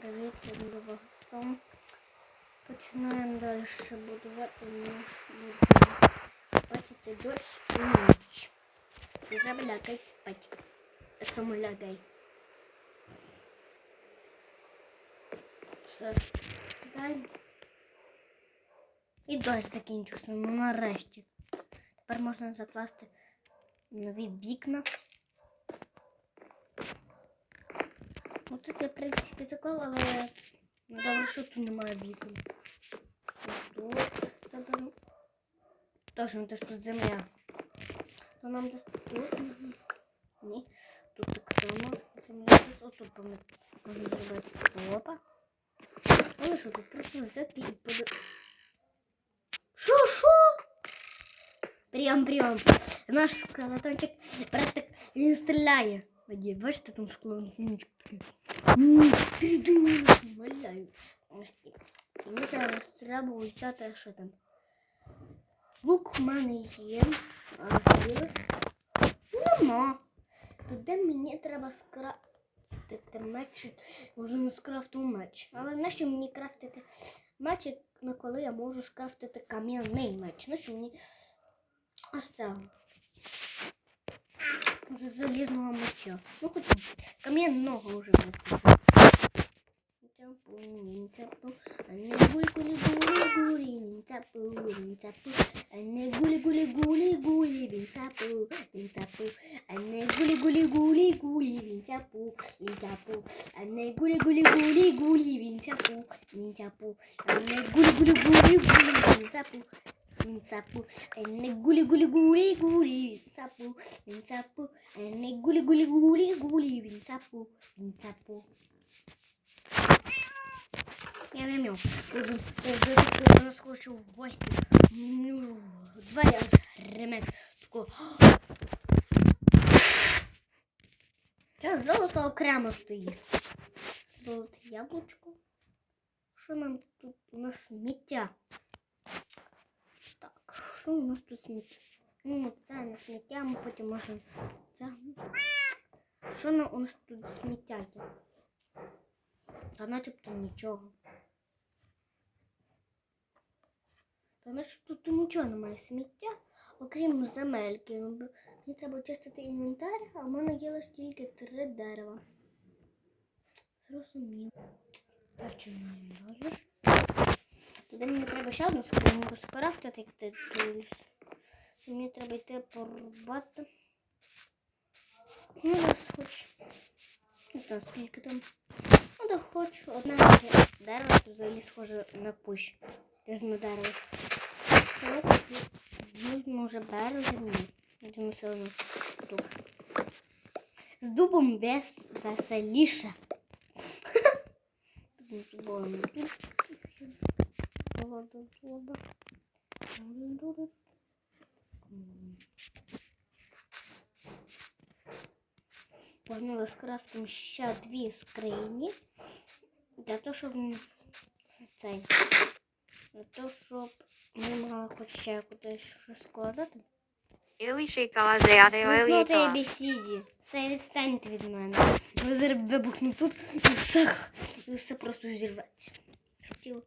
Привіт, це Том. Починаємо далі будувати наш будинок. Бачите, дощ і ніч. Треба лягати спати. Само лягай. Все. І дощ закінчився, ну нарешті. Тепер можна закласти нові вікна. тут я, в принципі, заклав, але ну, добре, що тут немає вікон. Ось Тут заберу. Точно, то ж тут земля. То нам десь тут. мгм. Ні. Тут так само земля десь отут помі- можна зробити. Опа. Але що тут просто взяти і поди... Що, що? Прийом, прийом. Наш скелетончик, братик, він стріляє. Воді, бачите, там склоночку такий. Три дюйми валяю. Мені зараз треба взяти, що там. Лук в мене є. А стріли? Нема. Туди мені треба скрафтити меч. Вже не скрафтив меч. Але нащо мені крафтити меч, коли я можу скрафтити кам'яний меч? Нащо мені аж цього? Може залізного меча. Ну хоч кам'яного вже буде. Тяпу, тяпу, а не гулі гулі гулі він тяпу, він тяпу, а не гулі гулі гулі він тяпу, він тяпу, а не гулі гулі гулі він тяпу, він тяпу, а не гулі гулі гулі він тяпу, він тяпу, а не гулі гулі гулі гулі, він тяпу, చాపు అన్ని గులి గులి గూలి గూలి వించాపు వించాపు అన్ని గులి గులి గూలి గూలి వించాపు వించాపు Я мяу. У нас хочу в гости. Дворя. Ремет. Такой. Сейчас золото окремо стоїть. Золото яблучко. Що нам тут? У нас сміття. Що у нас тут сміття? Ну, це не сміття, ми потім можемо. Це. Що на- у нас тут сміття? Та начебто нічого. Та начебто тут нічого немає сміття, окрім земельки. Ну, Мені треба очистити інвентар, а в мене є лише тільки три дерева. Зрозуміло. Починаємо. Туди мені треба ще одну скриньку скрафтити, як ти дивишся. Мені треба йти порубати. Ну, раз хоч. Не знаю, скільки там. Ну, да хоч одне дерево, це взагалі схоже на кущ. Різне дерево. От, ну, вже березень. Я думаю, все одно дуб. З дубом вес, веселіше. Тому з дубом Дуба. М. Погнали скрафтимо ще дві скрині. Для того, щоб м, цей. Для того, щоб ми могли хоч ще кудись щось складати. Ілішика зяде Ну, знову ти бесіді. Все відстаньте від мене. Ви зараз вибухну тут і все, і все просто зірветься. Стіл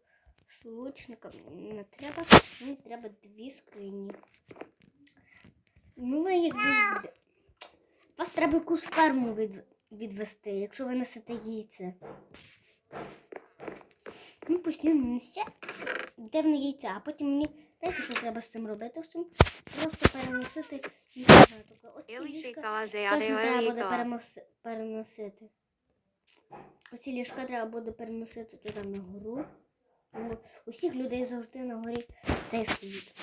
з лучником не треба. Мені треба дві скрині. Ну, ви завжди. Вас треба якусь ферму від, відвести, якщо ви несете яйце. Ну, постійно несе йде в не яйця, а потім мені, знаєте, що треба з цим робити? Просто переносити. Тобто, оці ліжка Точно треба буде еліта. перемос- переносити. Оці ліжка треба буде переносити туди на гору. Бо у всіх людей завжди на горі цей стоїть.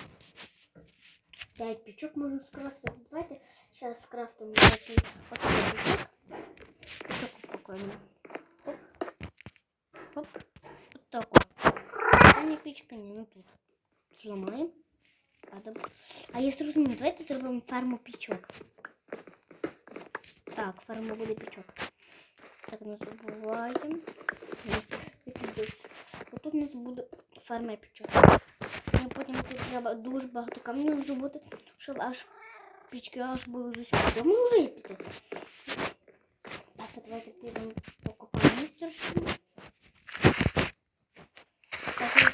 П'ять пічок можна скрафтити. Давайте зараз скрафтимо такий пічок. Так упакуємо. Хоп. Хоп. Отако. Це не пічка, ні, ну тут. Зламаємо. А я зрозумів, давайте зробимо ферму пічок. Так, ферма буде пічок. Так, не забуваємо. Отут у нас буде ферма пічок. І потім тут треба дуже багато камінь зробити, щоб аж пічки аж були усього. Ми вже піти. Так, давайте підемо покопаємо трошки.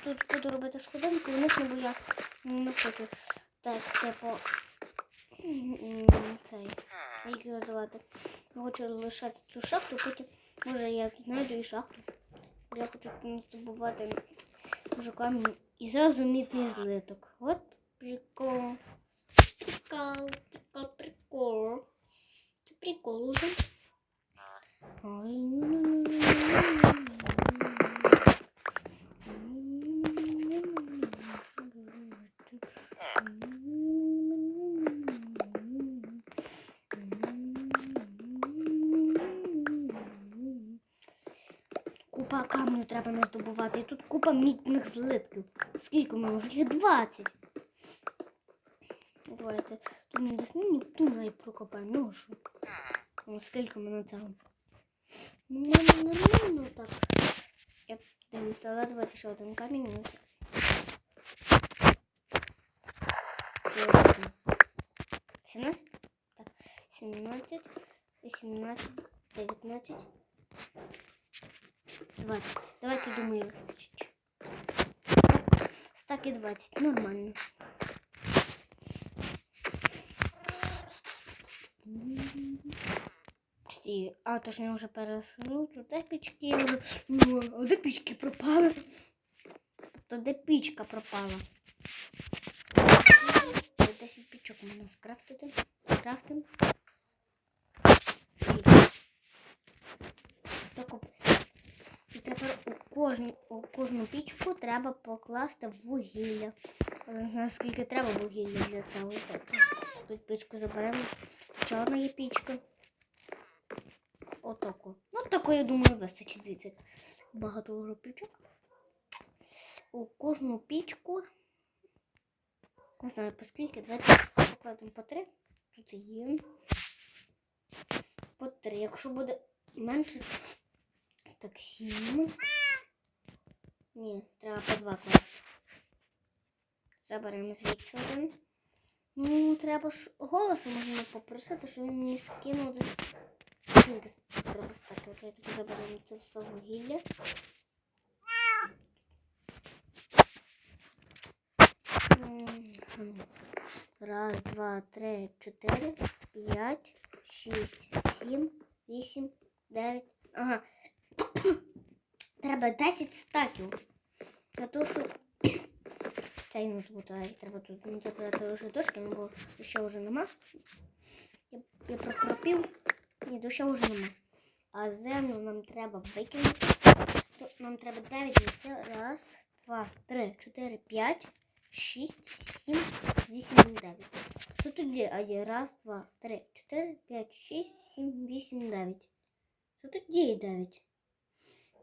тут буду робити сходинку, вниз, бо я не хочу. Так, типу. Цей. Як його звати? Хочу лишати цю шахту, потім може я знайду і шахту. Я хочу здобувати може камінь і зразу мідний злиток. От прикол, прикол. Це прикол уже. Купа камню треба не здобувати. І тут купа мідних злитків. Скільки ми вже? Їх 20. Давайте. Тут не десь ну, ту най прокопаємо. Ну? Ну, скільки ми на цьому? Ну, нормально так. Я дивлюся, але давайте ще один камінь. Ну, це-. 17? Так, 17, 18, 19, 20. Давайте, думаю, вистачить. Стак і 20. Нормально. А, то ж я вже пересунув. Тут де пічки. Ну, а де пічки пропали? То де пічка пропала? 10 пічок можна скрафтити. Оп. І тепер у кожну, у кожну пічку треба покласти вугілля. Але не треба вугілля для цього всякого. Тут пічку заберемо. Ще є пічка. Отаку. Ну, таку, я думаю, вистачить дивіться. Багато вже пічок. У кожну пічку. Не знаю, по скільки. Давайте покладемо по три. Тут є. По три. Якщо буде менше, так сім. Ні, треба по два класти. Заберемо звідси один. Ну, треба ж голосом можна попросити, щоб він мені скинув десь. Треба стати? Я тобі заберемо це все вугілля. Раз, два, три, чотири, п'ять, шість, сім, вісім, дев'ять. Ага. Треба 10 стаків. Для того, щоб цей не збутає. Треба тут не забирати лише дошки, ну, бо ще вже нема. Я, я прокропів. Ні, доща вже нема. А землю нам треба викинути. То нам треба 9 місць. Раз, два, три, чотири, п'ять, шість, сім, вісім, дев'ять. То тоді, а раз, два, три, чотири, п'ять, шість, сім, вісім, дев'ять. То тоді дев'ять.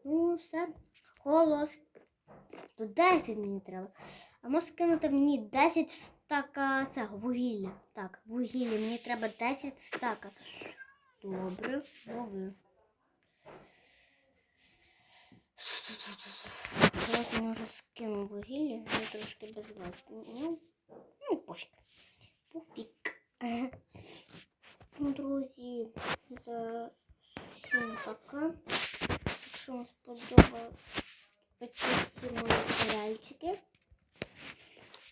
Ну, все. Голос. То 10 мені треба. А можеш скинути мені 10 стака цього вугілля. Так, вугілля. Мені треба 10 стака. Добре, лови. Мені вже скину вугілля. Я трошки без вас. Ну, ну пофіг. Пофіг. Ну, друзі, зараз всім пока. Якщо вам сподобалось ці мої серіальчики,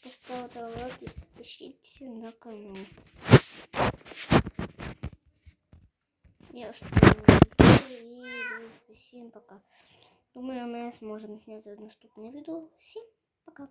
поставте лайк і підпишіться на канал. Я оставлю і всім пока. Думаю, ми зможемо зняти наступне відео. Всім пока.